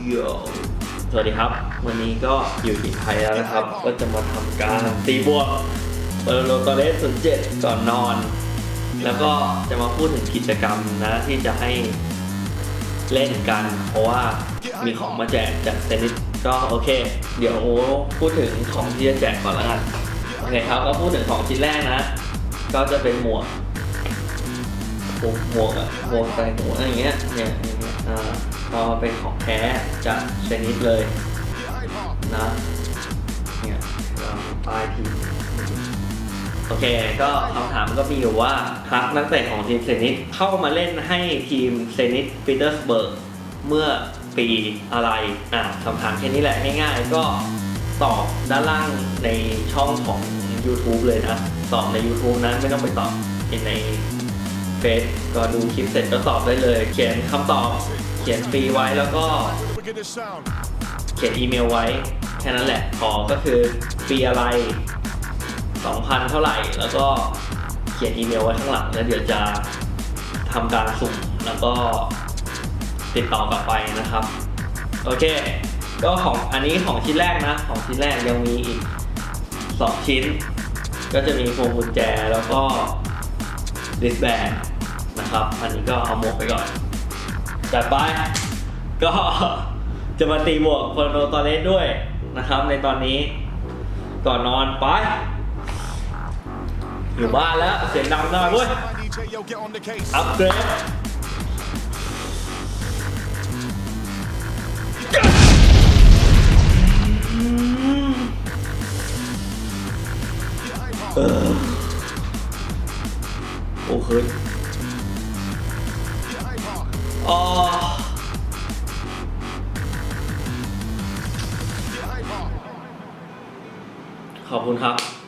โยสวัสดีครับ วันนี้ก็อยู่ที่ไทยแล้วนะครับ ก็จะมาทำการตีบวกเปโลตอเลสนเจ็ดก่อนนอน แล้วก็จะมาพูดถึงกิจกรรมนะที่จะให้เล่นกัน เพราะว่ามีของมาแจกจากเซนิตก็โอเค เดี๋ยวพูดถึงของที่จะแจกก่อนแล้วกันโอเคครับก็พูดถึงของชิ้นแรกนะ ก็จะเป็นหมวกหมวกหมวกอะหมวกใส่หัวอย่างเงี้ยเนี่ยอย่างเงี้ยอ่า พอเป็นของแท้จากชนิดเลยนะเนี่ยเราป้ายทีมโอเค ก็คำถามก็มีอยู่ว่าทักนักเตะของทีมเซนิตเข้ามาเล่นให้ทีมเซนิตปีเตอร์สเบิร์กเมื่อปีอะไร อะคำถามแค่นี้แหละง่ายๆก็ตอบด้านล่างในช่องของ YouTube เลยนะตอบใน YouTube นะไม่ต้องไปตอบในเฟซก็ดูคลิปเสร็จก็ตอบได้เลย เขียนคำตอบ เขียนฟรีไว้แล้วก็เขียนอีเมลไว้แค่นั้นแหละขอก็คือปีอะไร2,000 เท่าไหร่ แล้วก็เขียนอีเมลไว้ข้างหลังแล้วเดี๋ยวจะทำการสุ่มแล้วก็ติดต่อกลับไปนะครับ โอเค ก็ของอันนี้ของชิ้นแรกนะ ของชิ้นแรกยังมีอีก 2 ชิ้น ก็จะมีพวงกุญแจแล้วก็ดิสแบนนะครับ อันนี้ก็เอาหมกไปก่อน จัดไป ก็จะมาตีบวกโคโนตอเลสด้วยนะครับ ในตอนนี้ ก่อนนอนไป อยู่บ้านแล้วเสียงดังหน่อยเว้ย อัปเกรดเออโอ้ ขอบคุณครับ